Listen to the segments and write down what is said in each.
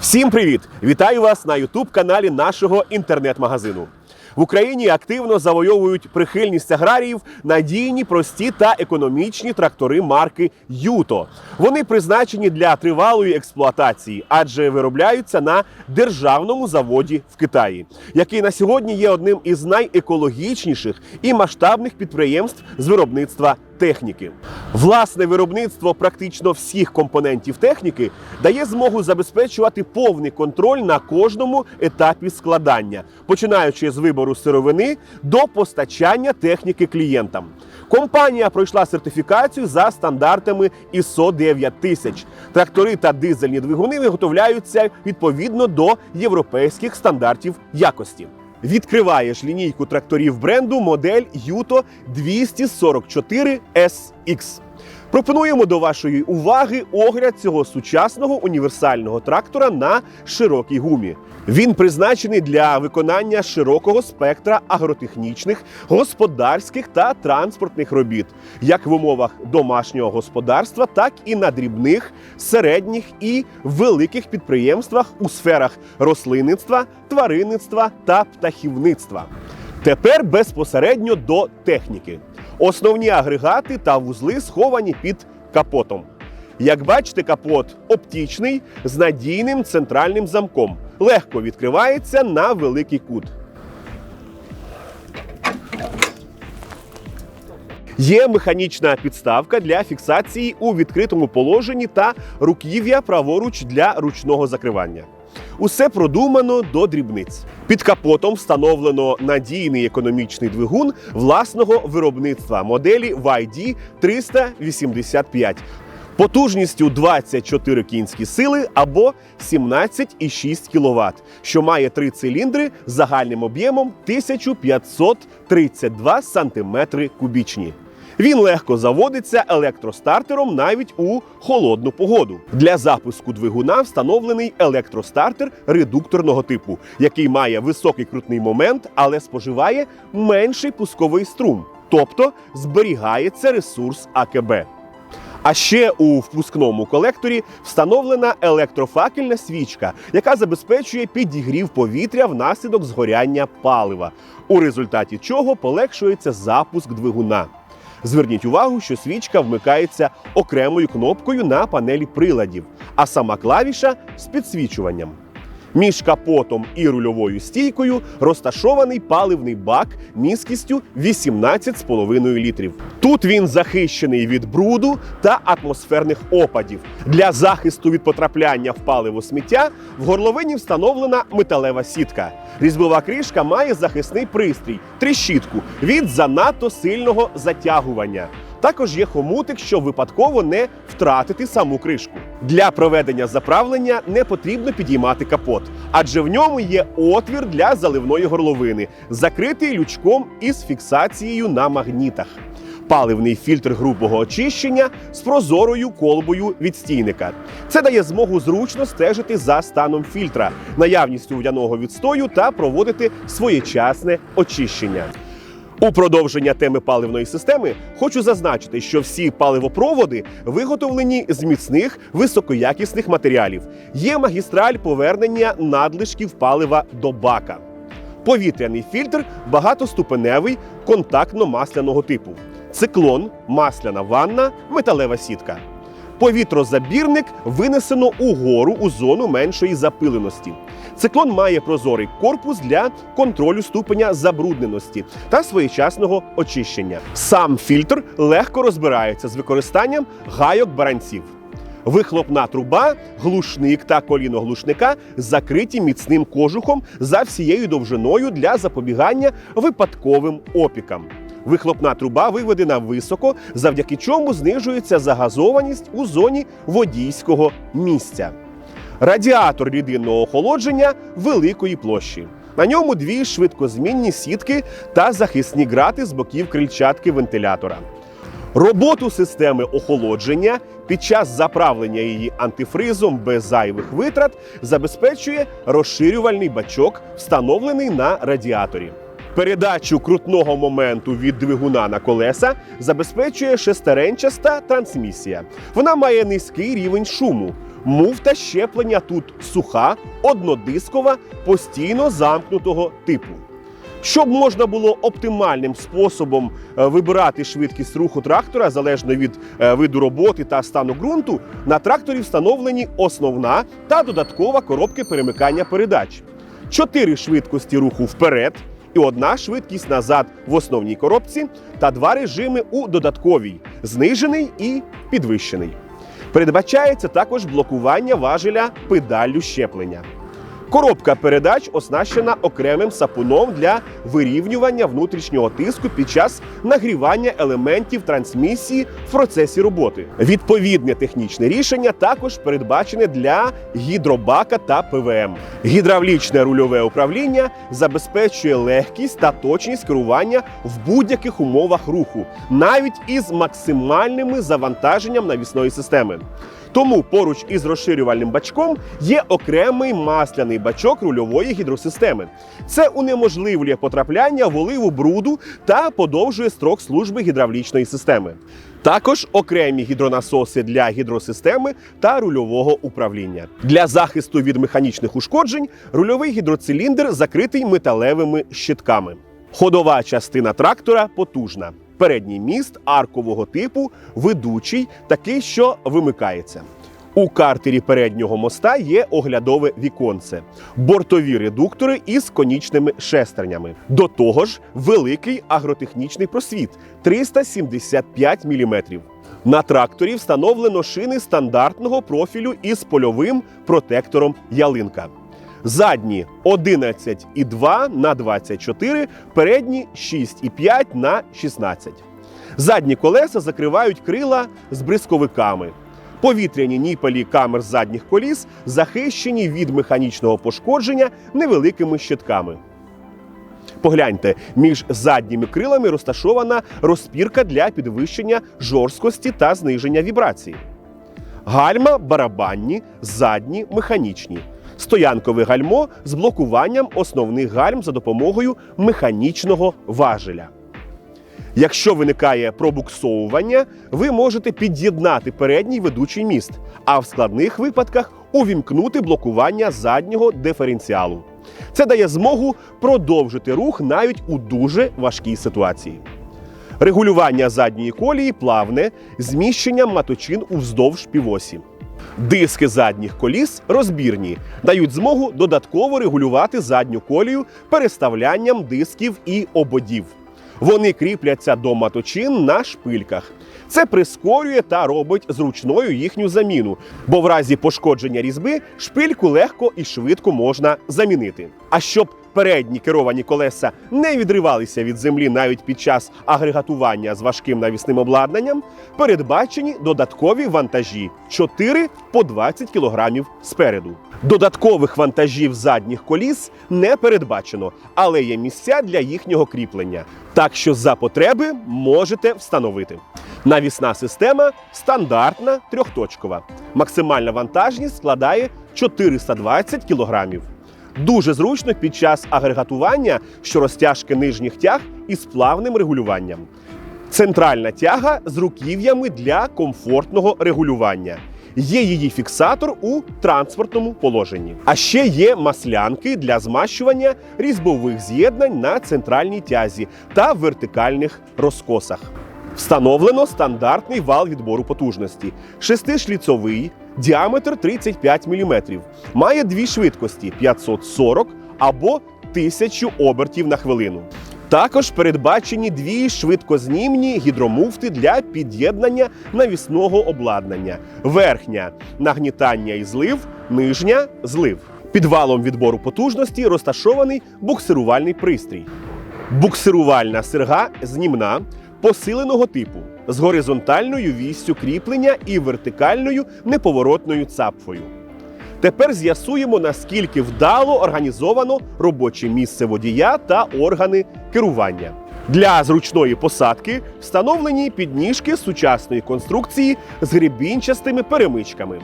Всім привіт! Вітаю вас на Ютуб-каналі нашого інтернет-магазину. В Україні активно завойовують прихильність аграріїв надійні, прості та економічні трактори марки Юто. Вони призначені для тривалої експлуатації, адже виробляються на державному заводі в Китаї, який на сьогодні є одним із найекологічніших і масштабних підприємств з виробництва техніки. Власне виробництво практично всіх компонентів техніки дає змогу забезпечувати повний контроль на кожному етапі складання, починаючи з вибору сировини до постачання техніки клієнтам. Компанія пройшла сертифікацію за стандартами ISO 9000. Трактори та дизельні двигуни виготовляються відповідно до європейських стандартів якості. Відкриваєш лінійку тракторів бренду модель Юто 244 SX. Пропонуємо до вашої уваги огляд цього сучасного універсального трактора на широкій гумі. Він призначений для виконання широкого спектра агротехнічних, господарських та транспортних робіт, як в умовах домашнього господарства, так і на дрібних, середніх і великих підприємствах у сферах рослинництва, тваринництва та птахівництва. Тепер безпосередньо до техніки. Основні агрегати та вузли сховані під капотом. Як бачите, капот оптічний з надійним центральним замком. Легко відкривається на великий кут. Є механічна підставка для фіксації у відкритому положенні та руків'я праворуч для ручного закривання. Усе продумано до дрібниць. Під капотом встановлено надійний економічний двигун власного виробництва моделі YD 385 потужністю 24 кінські сили або 17,6 кВт, що має три циліндри з загальним об'ємом 1532 см кубічні. Він легко заводиться електростартером навіть у холодну погоду. Для запуску двигуна встановлений електростартер редукторного типу, який має високий крутний момент, але споживає менший пусковий струм, тобто зберігається ресурс АКБ. А ще у впускному колекторі встановлена електрофакельна свічка, яка забезпечує підігрів повітря внаслідок згоряння палива, у результаті чого полегшується запуск двигуна. Зверніть увагу, що свічка вмикається окремою кнопкою на панелі приладів, а сама клавіша з підсвічуванням. Між капотом і рульовою стійкою розташований паливний бак міськістю 18,5 літрів. Тут він захищений від бруду та атмосферних опадів. Для захисту від потрапляння в паливо сміття в горловині встановлена металева сітка. Різьбова кришка має захисний пристрій тріщітку від занадто сильного затягування. Також є хомутик, щоб випадково не втратити саму кришку. Для проведення заправлення не потрібно підіймати капот, адже в ньому є отвір для заливної горловини, закритий лючком із фіксацією на магнітах. Паливний фільтр грубого очищення з прозорою колбою від стійника. Це дає змогу зручно стежити за станом фільтра, наявністю водяного відстою та проводити своєчасне очищення. У продовження теми паливної системи хочу зазначити, що всі паливопроводи виготовлені з міцних високоякісних матеріалів. Є магістраль повернення надлишків палива до бака. Повітряний фільтр багатоступеневий контактно-масляного типу. Циклон, масляна ванна, металева сітка. Повітрозабірник винесено угору у зону меншої запиленості. Циклон має прозорий корпус для контролю ступеня забрудненості та своєчасного очищення. Сам фільтр легко розбирається з використанням гайок баранців. Вихлопна труба, глушник та коліно глушника закриті міцним кожухом за всією довжиною для запобігання випадковим опікам. Вихлопна труба виведена високо, завдяки чому знижується загазованість у зоні водійського місця. Радіатор рідинного охолодження великої площі. На ньому дві швидкозмінні сітки та захисні грати з боків крильчатки вентилятора. Роботу системи охолодження під час заправлення її антифризом без зайвих витрат забезпечує розширювальний бачок, встановлений на радіаторі. Передачу крутного моменту від двигуна на колеса забезпечує шестеренчаста трансмісія. Вона має низький рівень шуму. Муфта щеплення тут суха, однодискова, постійно замкнутого типу. Щоб можна було оптимальним способом е, вибирати швидкість руху трактора залежно від е, виду роботи та стану ґрунту, на тракторі встановлені основна та додаткова коробки перемикання передач, чотири швидкості руху вперед і одна швидкість назад в основній коробці, та два режими у додатковій знижений і підвищений. Передбачається також блокування важеля педаллю щеплення. Коробка передач оснащена окремим сапуном для вирівнювання внутрішнього тиску під час нагрівання елементів трансмісії в процесі роботи. Відповідне технічне рішення також передбачене для гідробака та ПВМ. Гідравлічне рульове управління забезпечує легкість та точність керування в будь-яких умовах руху, навіть із максимальними завантаженням навісної системи. Тому поруч із розширювальним бачком є окремий масляний бачок рульової гідросистеми. Це унеможливлює потрапляння в оливу бруду та подовжує строк служби гідравлічної системи. Також окремі гідронасоси для гідросистеми та рульового управління. Для захисту від механічних ушкоджень рульовий гідроциліндр закритий металевими щитками. Ходова частина трактора потужна. Передній міст аркового типу, ведучий, такий, що вимикається. У картері переднього моста є оглядове віконце, бортові редуктори із конічними шестернями. До того ж, великий агротехнічний просвіт 375 мм. На тракторі встановлено шини стандартного профілю із польовим протектором ялинка. Задні 11,2 на 24, передні 6,5 на 16. Задні колеса закривають крила з бризковиками. Повітряні ніпелі камер задніх коліс захищені від механічного пошкодження невеликими щитками. Погляньте, між задніми крилами розташована розпірка для підвищення жорсткості та зниження вібрації. Гальма барабанні, задні механічні. Стоянкове гальмо з блокуванням основних гальм за допомогою механічного важеля. Якщо виникає пробуксовування, ви можете під'єднати передній ведучий міст, а в складних випадках увімкнути блокування заднього диференціалу. Це дає змогу продовжити рух навіть у дуже важкій ситуації. Регулювання задньої колії плавне, зміщенням маточин уздовж півосі. Диски задніх коліс розбірні, дають змогу додатково регулювати задню колію переставлянням дисків і ободів. Вони кріпляться до маточин на шпильках. Це прискорює та робить зручною їхню заміну, бо в разі пошкодження різьби шпильку легко і швидко можна замінити. А щоб передні керовані колеса не відривалися від землі навіть під час агрегатування з важким навісним обладнанням, передбачені додаткові вантажі 4 по 20 кг спереду. Додаткових вантажів задніх коліс не передбачено, але є місця для їхнього кріплення. Так що за потреби можете встановити. Навісна система стандартна трьохточкова. Максимальна вантажність складає 420 кг. Дуже зручно під час агрегатування, що розтяжки нижніх тяг із плавним регулюванням. Центральна тяга з руків'ями для комфортного регулювання. Є її фіксатор у транспортному положенні. А ще є маслянки для змащування різьбових з'єднань на центральній тязі та вертикальних розкосах. Встановлено стандартний вал відбору потужності, шестишліцовий, діаметр 35 мм. Має дві швидкості 540 або 1000 обертів на хвилину. Також передбачені дві швидкознімні гідромуфти для під'єднання навісного обладнання. Верхня нагнітання і злив, нижня злив. Під валом відбору потужності розташований буксирувальний пристрій. Буксирувальна серга знімна посиленого типу з горизонтальною віссю кріплення і вертикальною неповоротною цапфою. Тепер з'ясуємо, наскільки вдало організовано робоче місце водія та органи керування. Для зручної посадки встановлені підніжки сучасної конструкції з гребінчастими перемичками.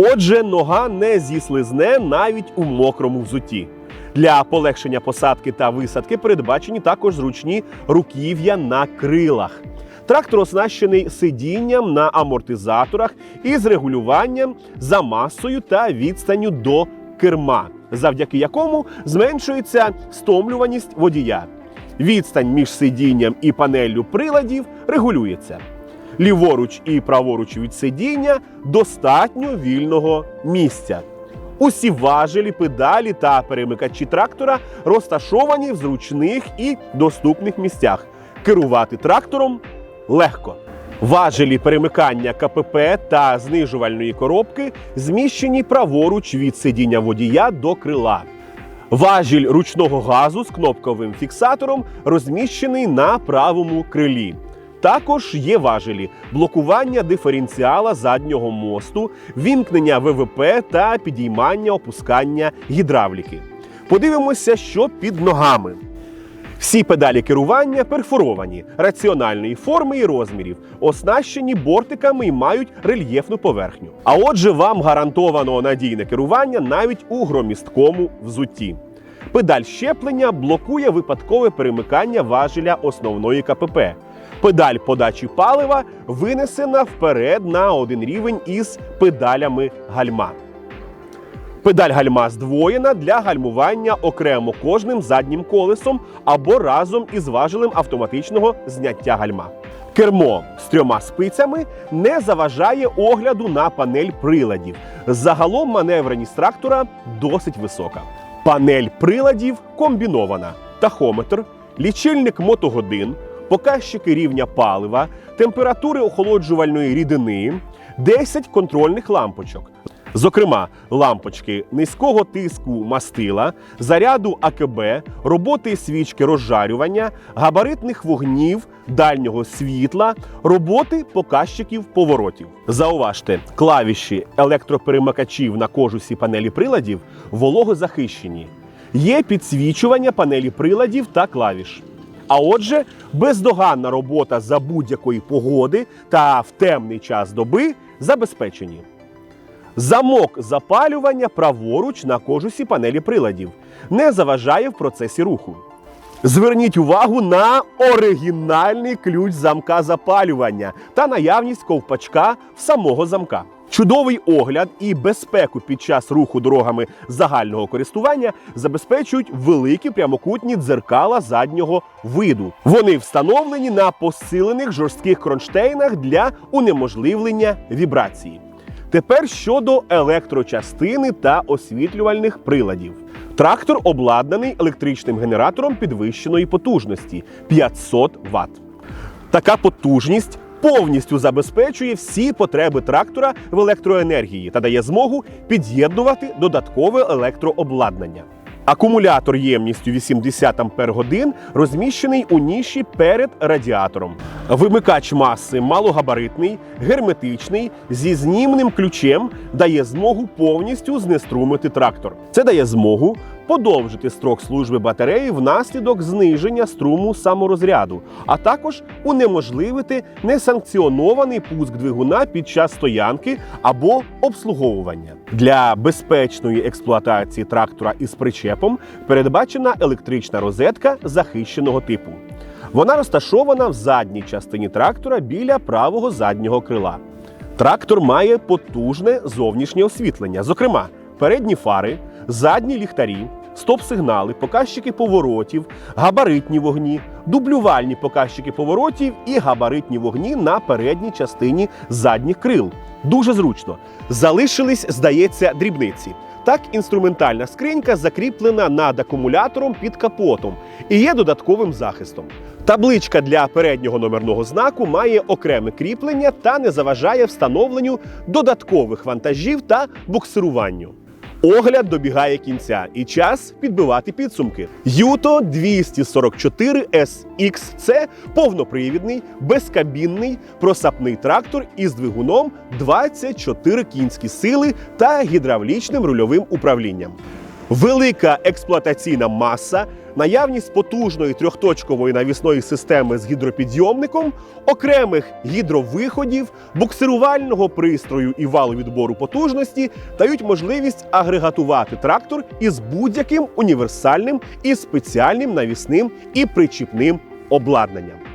Отже, нога не зіслизне навіть у мокрому взутті. Для полегшення посадки та висадки передбачені також зручні руків'я на крилах. Трактор оснащений сидінням на амортизаторах із регулюванням за масою та відстанню до керма, завдяки якому зменшується стомлюваність водія. Відстань між сидінням і панеллю приладів регулюється. Ліворуч і праворуч від сидіння достатньо вільного місця. Усі важелі, педалі та перемикачі трактора розташовані в зручних і доступних місцях. Керувати трактором легко. Важелі перемикання КПП та знижувальної коробки зміщені праворуч від сидіння водія до крила. Важіль ручного газу з кнопковим фіксатором розміщений на правому крилі. Також є важелі блокування диференціала заднього мосту, вімкнення ВВП та підіймання опускання гідравліки. Подивимося, що під ногами. Всі педалі керування перфоровані, раціональної форми і розмірів, оснащені бортиками і мають рельєфну поверхню. А отже, вам гарантовано надійне керування навіть у громісткому взутті. Педаль щеплення блокує випадкове перемикання важеля основної КПП. Педаль подачі палива винесена вперед на один рівень із педалями гальма. Педаль гальма здвоєна для гальмування окремо кожним заднім колесом або разом із важелем автоматичного зняття гальма. Кермо з трьома спицями не заважає огляду на панель приладів. Загалом маневреність трактора досить висока. Панель приладів комбінована: тахометр, лічильник мотогодин, показчики рівня палива, температури охолоджувальної рідини, 10 контрольних лампочок. Зокрема, лампочки низького тиску мастила, заряду АКБ, роботи свічки розжарювання, габаритних вогнів, дальнього світла, роботи показчиків поворотів. Зауважте, клавіші електроперемикачів на кожусі панелі приладів вологозахищені. Є підсвічування панелі приладів та клавіш. А отже, бездоганна робота за будь-якої погоди та в темний час доби забезпечені. Замок запалювання праворуч на кожусі панелі приладів не заважає в процесі руху. Зверніть увагу на оригінальний ключ замка запалювання та наявність ковпачка в самого замка. Чудовий огляд і безпеку під час руху дорогами загального користування забезпечують великі прямокутні дзеркала заднього виду. Вони встановлені на посилених жорстких кронштейнах для унеможливлення вібрації. Тепер щодо електрочастини та освітлювальних приладів. Трактор обладнаний електричним генератором підвищеної потужності 500 Вт. Така потужність повністю забезпечує всі потреби трактора в електроенергії та дає змогу під'єднувати додаткове електрообладнання. Акумулятор ємністю 80 Ампер годин розміщений у ніші перед радіатором. Вимикач маси малогабаритний, герметичний, зі знімним ключем дає змогу повністю знеструмити трактор. Це дає змогу подовжити строк служби батареї внаслідок зниження струму саморозряду, а також унеможливити несанкціонований пуск двигуна під час стоянки або обслуговування. Для безпечної експлуатації трактора із причепом передбачена електрична розетка захищеного типу. Вона розташована в задній частині трактора біля правого заднього крила. Трактор має потужне зовнішнє освітлення, зокрема, передні фари, задні ліхтарі, стоп-сигнали, показчики поворотів, габаритні вогні, дублювальні показчики поворотів і габаритні вогні на передній частині задніх крил. Дуже зручно. Залишились, здається, дрібниці. Так, інструментальна скринька закріплена над акумулятором під капотом і є додатковим захистом. Табличка для переднього номерного знаку має окреме кріплення та не заважає встановленню додаткових вантажів та буксируванню. Огляд добігає кінця і час підбивати підсумки. Юто 244 SX – це повнопривідний, безкабінний просапний трактор із двигуном 24 кінські сили та гідравлічним рульовим управлінням. Велика експлуатаційна маса, наявність потужної трьохточкової навісної системи з гідропідйомником, окремих гідровиходів, буксирувального пристрою і валу відбору потужності дають можливість агрегатувати трактор із будь-яким універсальним і спеціальним навісним і причіпним обладнанням.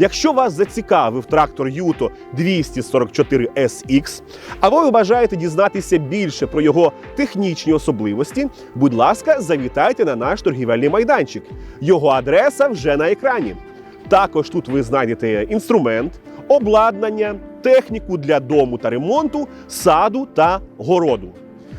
Якщо вас зацікавив трактор Юто 244 SX, або ви бажаєте дізнатися більше про його технічні особливості, будь ласка, завітайте на наш торгівельний майданчик. Його адреса вже на екрані. Також тут ви знайдете інструмент, обладнання, техніку для дому та ремонту, саду та городу.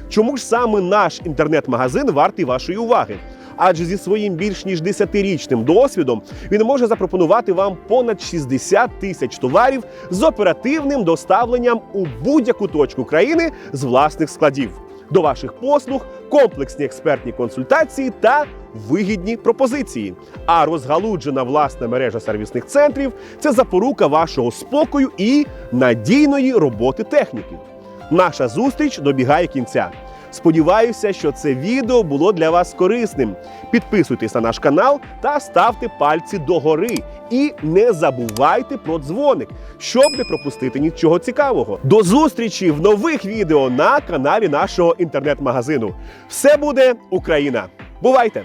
Чому ж саме наш інтернет-магазин вартий вашої уваги? Адже зі своїм більш ніж 10-річним досвідом він може запропонувати вам понад 60 тисяч товарів з оперативним доставленням у будь-яку точку країни з власних складів. До ваших послуг комплексні експертні консультації та вигідні пропозиції. А розгалуджена власна мережа сервісних центрів це запорука вашого спокою і надійної роботи техніки. Наша зустріч добігає кінця. Сподіваюся, що це відео було для вас корисним. Підписуйтесь на наш канал та ставте пальці догори. І не забувайте про дзвоник, щоб не пропустити нічого цікавого. До зустрічі в нових відео на каналі нашого інтернет-магазину. Все буде Україна! Бувайте!